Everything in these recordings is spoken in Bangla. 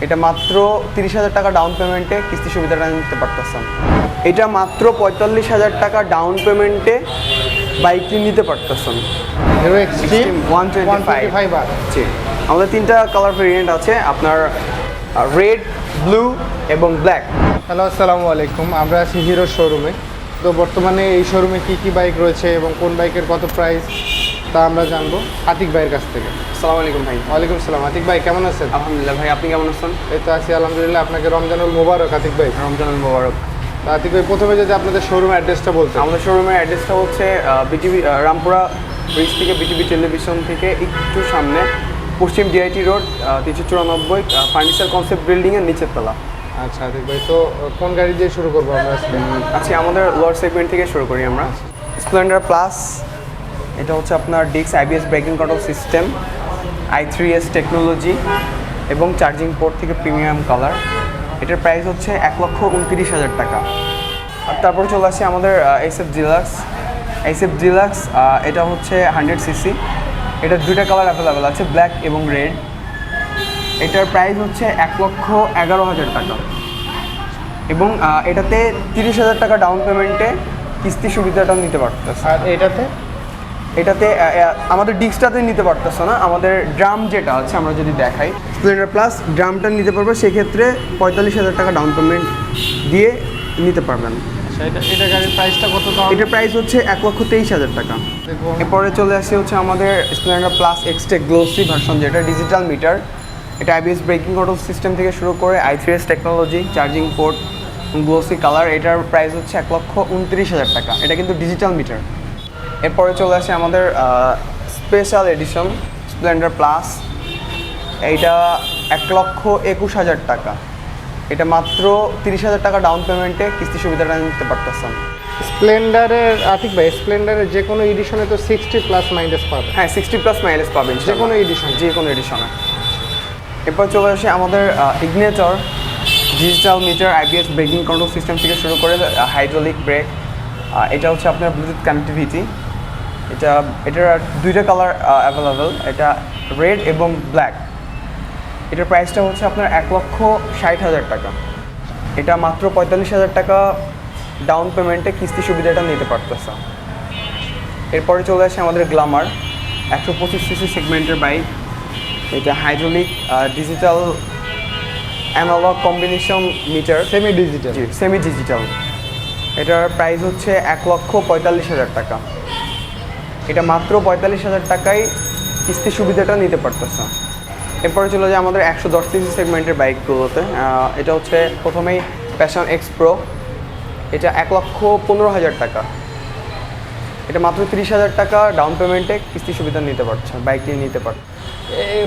এটা মাত্র তিরিশ হাজার টাকা ডাউন পেমেন্টে কিস্তি সুবিধাটা নিতে পারতেছেন এটা মাত্র পঁয়তাল্লিশ হাজার টাকা ডাউন পেমেন্টে বাইকটি নিতে পারতেছেন Hero Xtreme one twenty five G. আমাদের তিনটা কালার ভেরিয়েন্ট আছে আপনার রেড ব্লু এবং ব্ল্যাক হ্যালো আসসালামু আলাইকুম। আমরা আছি হিরো শোরুমে তো বর্তমানে এই শোরুমে কি কি বাইক রয়েছে এবং কোন বাইকের কত প্রাইস তা আমরা জানব আতিক ভাইয়ের কাছ থেকে। আসসালামু আলাইকুম ভাই। ওয়ালাইকুম সালাম আতিক ভাই কেমন আছেন? আলহামদুলিল্লাহ ভাই আপনি কেমন আছেন? এই তো আছি আলহামদুলিল্লাহ। আপনাকে রমজানুল মোবারক আতিক ভাই। রমজান মোবারক। তো আতিক ভাই প্রথমে যদি আপনাদের শোরুম অ্যাড্রেসটা বলতেন। আমাদের শোরুমের অ্যাড্রেসটা হচ্ছে বিটিভি রামপুরা ব্রিজ থেকে বিটিভি টেলিভিশন থেকে একটু সামনে পশ্চিম ডিআইটি রোড তিনশো চুরানব্বই ফার্নিচার কনসেপ্ট বিল্ডিংয়ের নিচের তলা। আচ্ছা আতিক ভাই তো কোন গাড়ি দিয়ে শুরু করব আমরা আজকে? আচ্ছা আমাদের লোয়ার সেগমেন্ট থেকে শুরু করি আমরা। স্প্লেন্ডার প্লাস এটা হচ্ছে আপনার ডিক্স IBS braking control system I three S technology এবং চার্জিং পোর্ট থেকে প্রিমিয়াম কালার এটার প্রাইস হচ্ছে এক লক্ষ উনত্রিশ হাজার টাকা। আর তারপর চলে আসি আমাদের এইসএফ ডিলাক্স এইসএফ ডিলাক্স এটা হচ্ছে হান্ড্রেড সিসি এটার দুইটা কালার অ্যাভেলেবেল আছে ব্ল্যাক এবং রেড এটার প্রাইস হচ্ছে এক লক্ষ এগারো হাজার টাকা। এবং এটাতে তিরিশ হাজার টাকা ডাউন পেমেন্টে কিস্তি সুবিধাটা নিতে পারতেছে। আর এটাতে? এটাতে আমাদের ডিস্কটাতে নিতে পারতেছে না আমাদের ড্রাম যেটা আছে আমরা যদি দেখাই স্প্লেন্ডার প্লাস ড্রামটা নিতে পারব সেক্ষেত্রে পঁয়তাল্লিশ হাজার টাকা ডাউন পেমেন্ট দিয়ে নিতে পারবেন। আচ্ছা এটা প্রাইস হচ্ছে এক লক্ষ তেইশ হাজার টাকা। এরপরে চলে আসে হচ্ছে আমাদের Splendor plus Xtec glossy version যেটা ডিজিটাল মিটার এটা আইবিএস ব্রেকিং কন্ট্রোল সিস্টেম থেকে শুরু করে I three S technology charging port glossy colour এটার প্রাইস হচ্ছে এক লক্ষ উনত্রিশ হাজার টাকা। এটা কিন্তু ডিজিটাল মিটার এরপরে চলে আসে আমাদের স্পেশাল এডিশন স্প্লেন্ডার প্লাস এইটা এক লক্ষ একুশ হাজার টাকা। এটা মাত্র তিরিশ হাজার টাকা ডাউন পেমেন্টে কিস্তি সুবিধাটা নিতে পারতেছেন। স্প্লেন্ডারের আতিক ভাই স্প্লেন্ডারের যে কোনো এডিশনে তো সিক্সটি প্লাস মাইলেজ পাবে হ্যাঁ সিক্সটি প্লাস মাইলেজ পাবেন যে কোনো এডিশন যে কোনো এডিশনে এরপর চলে আসে আমাদের Ignitor digital meter IBS braking control system থেকে শুরু করে হাইড্রোলিক ব্রেক এটা হচ্ছে আপনার ব্লুটুথ কানেক্টিভিটি এটা এটার দুইটা কালার অ্যাভেলেবেল এটা রেড এবং ব্ল্যাক এটার প্রাইসটা হচ্ছে আপনার এক লক্ষ ষাট হাজার টাকা। এটা মাত্র পঁয়তাল্লিশ হাজার টাকা ডাউন পেমেন্টে কিস্তি সুবিধাটা নিতে পারতেছে। এরপরে চলে আসে আমাদের গ্লামার একশো পঁচিশ সিসি সেগমেন্টের বাইক এটা hydraulic digital analog combination meter semi digital semi digital এটার প্রাইস হচ্ছে এক লক্ষ পঁয়তাল্লিশ হাজার টাকা। এটা মাত্র পঁয়তাল্লিশ হাজার টাকায় কিস্তি সুবিধাটা নিতে পারতেছে। এরপরে চলে যায় আমাদের একশো দশ সিসি সেগমেন্টের বাইকগুলোতে। এটা হচ্ছে প্রথমেই প্যাশন এক্স প্রো এটা এক লক্ষ পনেরো হাজার টাকা। এটা মাত্র তিরিশ হাজার টাকা ডাউন পেমেন্টে কিস্তি সুবিধা নিতে পারছে বাইকটি নিতে পারছে।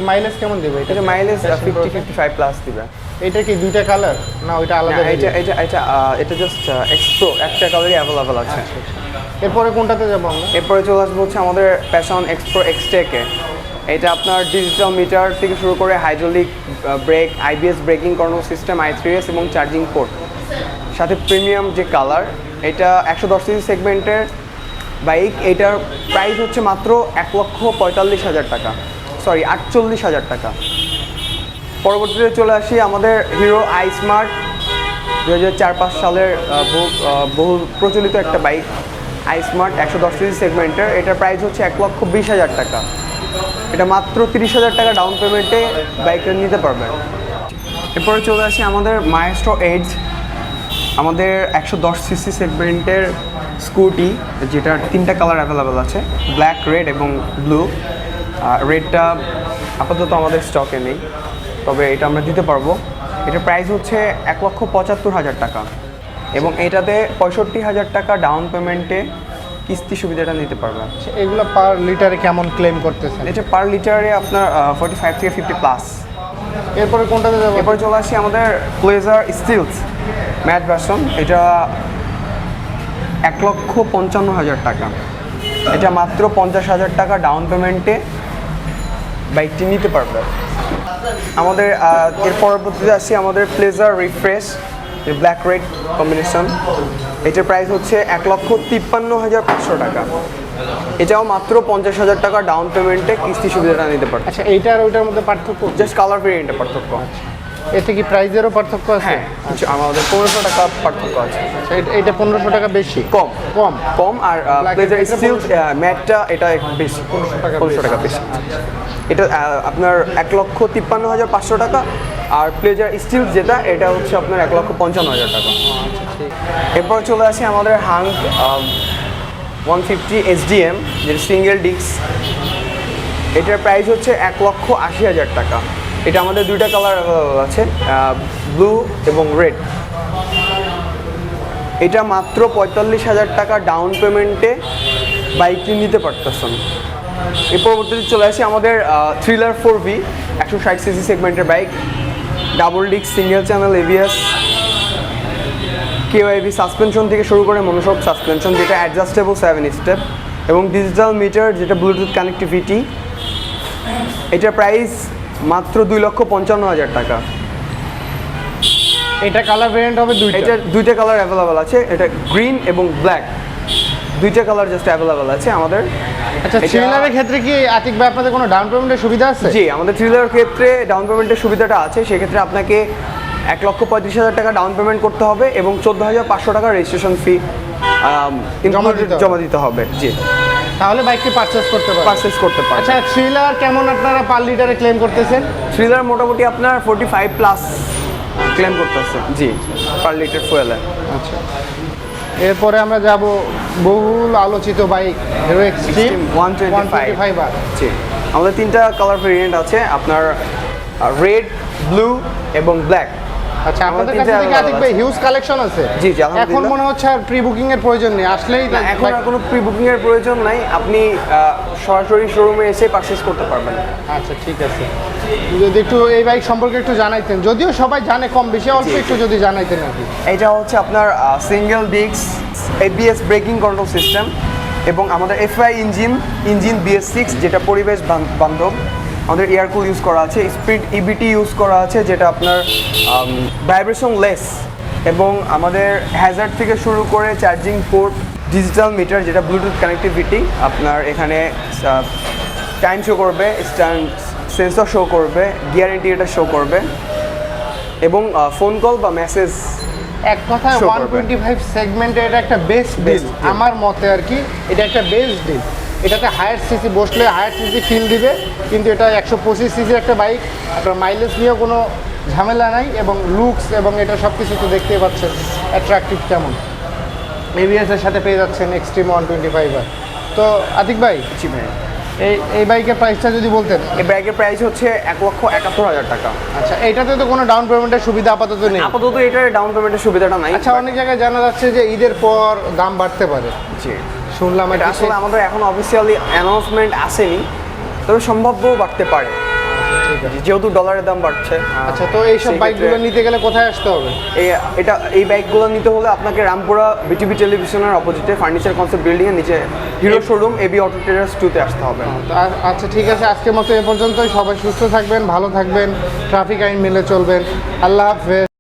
মাইলেজ কেমন দেবে? এটা এটা mileage fifty fifty five plus দিবে। এটা কি দুইটা কালার না ওইটা আলাদা এটা? এটা এটা এটা জাস্ট এক্সপ্রো একটা কালারই অ্যাভেলেবেল আছে। এরপরে কোনটাতে যাব আমরা? এরপরে চলে আসব হচ্ছে আমাদের প্যাশন এক্সপ্রো এক্সটেকে এটা আপনার ডিজিটাল মিটার থেকে শুরু করে hydraulic brake IBS braking control system I three S এবং চার্জিং পোর্ট সাথে প্রিমিয়াম যে কালার এটা একশো দশ সিসি সেগমেন্টের বাইক এটার প্রাইস হচ্ছে মাত্র এক লক্ষ পঁয়তাল্লিশ হাজার টাকা। সরি আটচল্লিশ হাজার টাকা। পরবর্তীতে চলে আসি আমাদের হিরো আই স্মার্ট দু হাজার চার পাঁচ সালের বহু বহু প্রচলিত একটা বাইক আই স্মার্ট একশো দশ সিসি সেগমেন্টের। এটার প্রাইস হচ্ছে এক লক্ষ বিশ হাজার টাকা। এটা মাত্র তিরিশ হাজার টাকা ডাউন পেমেন্টে বাইকটা নিতে পারবেন। এরপরে চলে আসি আমাদের মায়েস্ট্রো এইডস আমাদের একশো দশ সিসি সেগমেন্টের স্কুটি যেটার তিনটা কালার অ্যাভেলেবেল আছে ব্ল্যাক রেড এবং ব্লু রেডটা আপাতত আমাদের স্টকে নেই। তবে এটা আমরা দিতে পারব। এটার প্রাইস হচ্ছে এক লক্ষ পঁচাত্তর হাজার টাকা এবং এটাতে পঁয়ষট্টি হাজার টাকা ডাউন পেমেন্টে কিস্তি সুবিধাটা নিতে পারবেন। আচ্ছা, এগুলো পার লিটারে কেমন ক্লেম করতেছেন এটা পার লিটারে আপনার ফর্টি ফাইভ থেকে ফিফটি প্লাস এরপরে কোনটাতে যাব? এরপরে চলে আসি আমাদের প্লেজার স্টিলস ম্যাট ভার্সন এটা এক লক্ষ পঞ্চান্ন হাজার টাকা। এটা মাত্র পঞ্চাশ হাজার টাকা ডাউন পেমেন্টে বাইকটি নিতে পারবে আমাদের এর পরবর্তীতে আসি আমাদের Pleasure refresh black red combination এটার প্রাইস হচ্ছে এক লক্ষ তিপ্পান্ন হাজার পাঁচশো টাকা। এটাও মাত্র পঞ্চাশ হাজার টাকা ডাউন পেমেন্টে কিস্তি সুবিধাটা নিতে পারবে। আচ্ছা এইটা আর ওইটার মধ্যে পার্থক্য? জাস্ট কালার ভেরিয়েন্টের পার্থক্য। এতে কি প্রাইজেরও পার্থক্য আছে? হ্যাঁ আমাদের পনেরোশো টাকা পার্থক্য আছে। আচ্ছা, এটা- পনেরোশো টাকা বেশি? কম। কম? কম আর প্লেজার স্টিল ম্যাটটা এটা বেশি পনেরোশো টাকা পনেরোশো টাকা বেশি। এটা আপনার এক লক্ষ তিপ্পান্ন হাজার পাঁচশো টাকা, আর প্লেজার স্টিল যেটা, এটা হচ্ছে আপনার এক লক্ষ পঞ্চান্ন হাজার টাকা। এরপর চলে আসে আমাদের হাং ওয়ান ফিফটি এসডিএম যেটা সিঙ্গেল ডিস্ক এটার প্রাইস হচ্ছে এক লক্ষ আশি হাজার টাকা। এটা আমাদের দুইটা কালার আছে ব্লু এবং রেড এটা মাত্র পঁয়তাল্লিশ হাজার টাকা ডাউন পেমেন্টে বাইকটি নিতে পারতেছেন। এর পরবর্তীতে চলে আসি আমাদের থ্রিলার ফোর ভি একশো ষাট সিসি সেগমেন্টের bike double disc single channel ABS KOIB suspension থেকে শুরু করে মনোসব সাসপেনশন যেটা অ্যাডজাস্টেবল সেভেন স্টেপ এবং ডিজিটাল মিটার যেটা ব্লুটুথ কানেক্টিভিটি এটার প্রাইস মাত্র দুই লক্ষ পঞ্চান্ন হাজার টাকা। এটা কালার ভেরিয়েন্ট হবে দুইটা। এটার দুইটা কালার অ্যাভেলেবল আছে এটা গ্রিন এবং ব্ল্যাক দুইটা কালার জাস্ট অ্যাভেলেবল আছে আমাদের। আচ্ছা থ্রিলারের ক্ষেত্রে কি আতিক ভাই আপনাদের কোনো ডাউন পেমেন্টের সুবিধা আছে? জি আমাদের থ্রিলার ক্ষেত্রে ডাউন পেমেন্টের সুবিধাটা আছে। সেক্ষেত্রে আপনাকে এক লক্ষ পঁয়ত্রিশ হাজার টাকা ডাউন পেমেন্ট করতে হবে এবং চোদ্দ হাজার পাঁচশো টাকা রেজিস্ট্রেশন ফি জমা দিতে হবে। জি। তাহলে বাইকটি পারচেস করতে পারবেন। পারচেস করতে পারবেন। আচ্ছা থ্রিলার কেমন আপনারা পার লিটারে ক্লেম করতেছেন? থ্রিলার মোটামুটি আপনার ফোর্টি ফাইভ প্লাস ক্লেম করতেছে। জি পার লিটার ফুয়েলে আচ্ছা। এরপরে আমরা যাব বহুল আলোচিত bike Hero Xtreme one twenty five আর আমাদের তিনটা কালার ভেরিয়েন্ট আছে আপনার রেড ব্লু এবং ব্ল্যাক আচ্ছা আপনাদের কাছে থেকে আতিক ভাই হিউজ কালেকশন আছে। জি, জি, এখন মনে হচ্ছে আর প্রি বুকিং এর প্রয়োজন নেই আসলেই না এখন আর কোনো প্রি বুকিং এর প্রয়োজন নাই। আপনি সরাসরি শোরুমে এসে পারচেস করতে পারবেন। আচ্ছা ঠিক আছে। যদি একটু এই বাইক সম্পর্কে একটু জানাইতেন যদিও সবাই জানে কম বেশি অল্প একটু যদি জানাইতেন আর কি। এটা হচ্ছে আপনার single disc ABS braking control system এবং আমাদের FI engine engine BS six যেটা পরিবেশ বান্ধব। আমাদের এয়ারকুল ইউজ করা আছে স্পিড ইবিটি ইউজ করা আছে যেটা আপনার ভাইব্রেশন লেস এবং আমাদের হ্যাজার্ড থেকে শুরু করে চার্জিং পোর্ট ডিজিটাল মিটার যেটা ব্লুটুথ কানেক্টিভিটি আপনার এখানে টাইম শো করবে সেন্সর শো করবে গিয়ার ইন্ডিকেটার শো করবে এবং ফোন কল বা মেসেজ এক কথায় Show ওয়ান টোয়েন্টি ফাইভ সেগমেন্টে এটা একটা বেস্ট ডিল আমার মতে আর কি এটা একটা বেস্ট ডিল এটাতে হায়ার সিসি বসলে হায়ার সিসি ফিল দিবে কিন্তু এটা একশো পঁচিশ সিসির একটা বাইক আপনার মাইলেজ নিয়েও কোনো ঝামেলা নাই এবং লুকস এবং এটা সব কিছু তো দেখতেই পাচ্ছেন অ্যাট্রাকটিভ কেমন। এবিএস এর সাথে পেয়ে যাচ্ছেন Xtreme one twenty five R. তো আতিক ভাই জি ভাই এই এই বাইকের প্রাইসটা যদি বলতেন। এই ব্যাগের প্রাইস হচ্ছে এক লক্ষ একাত্তর হাজার টাকা। আচ্ছা এইটাতে তো কোনো ডাউন পেমেন্টের সুবিধা আপাতত নেই। আপাতত এটার ডাউন পেমেন্টের সুবিধাটা নাই। আচ্ছা অনেক জায়গায় জানা যাচ্ছে যে ঈদের পর দাম বাড়তে পারে। জি। শুনলাম এটা আসলে আমাদের এখন অফিসিয়ালি অ্যানাউন্সমেন্ট আসেনি তবে সম্ভাব্য বাড়তে পারে। ঠিক আছে। যেহেতু ডলারের দাম বাড়ছে। আচ্ছা তো এইসব সেক্ষেত্রে বাইকগুলো নিতে গেলে কোথায় আসতে হবে? এই এটা এই বাইকগুলো নিতে হলে আপনাকে রামপুরা বিটিভি টেলিভিশনের অপোজিটে ফার্নিচার কনসেপ্ট বিল্ডিং এর নিচে Hero showroom AB auto traders টুতে আসতে হবে। আচ্ছা ঠিক আছে আজকের মতো এ পর্যন্তই। সবাই সুস্থ থাকবেন ভালো থাকবেন। ট্রাফিক আইন মেনে চলবেন। আল্লাহ হাফেজ।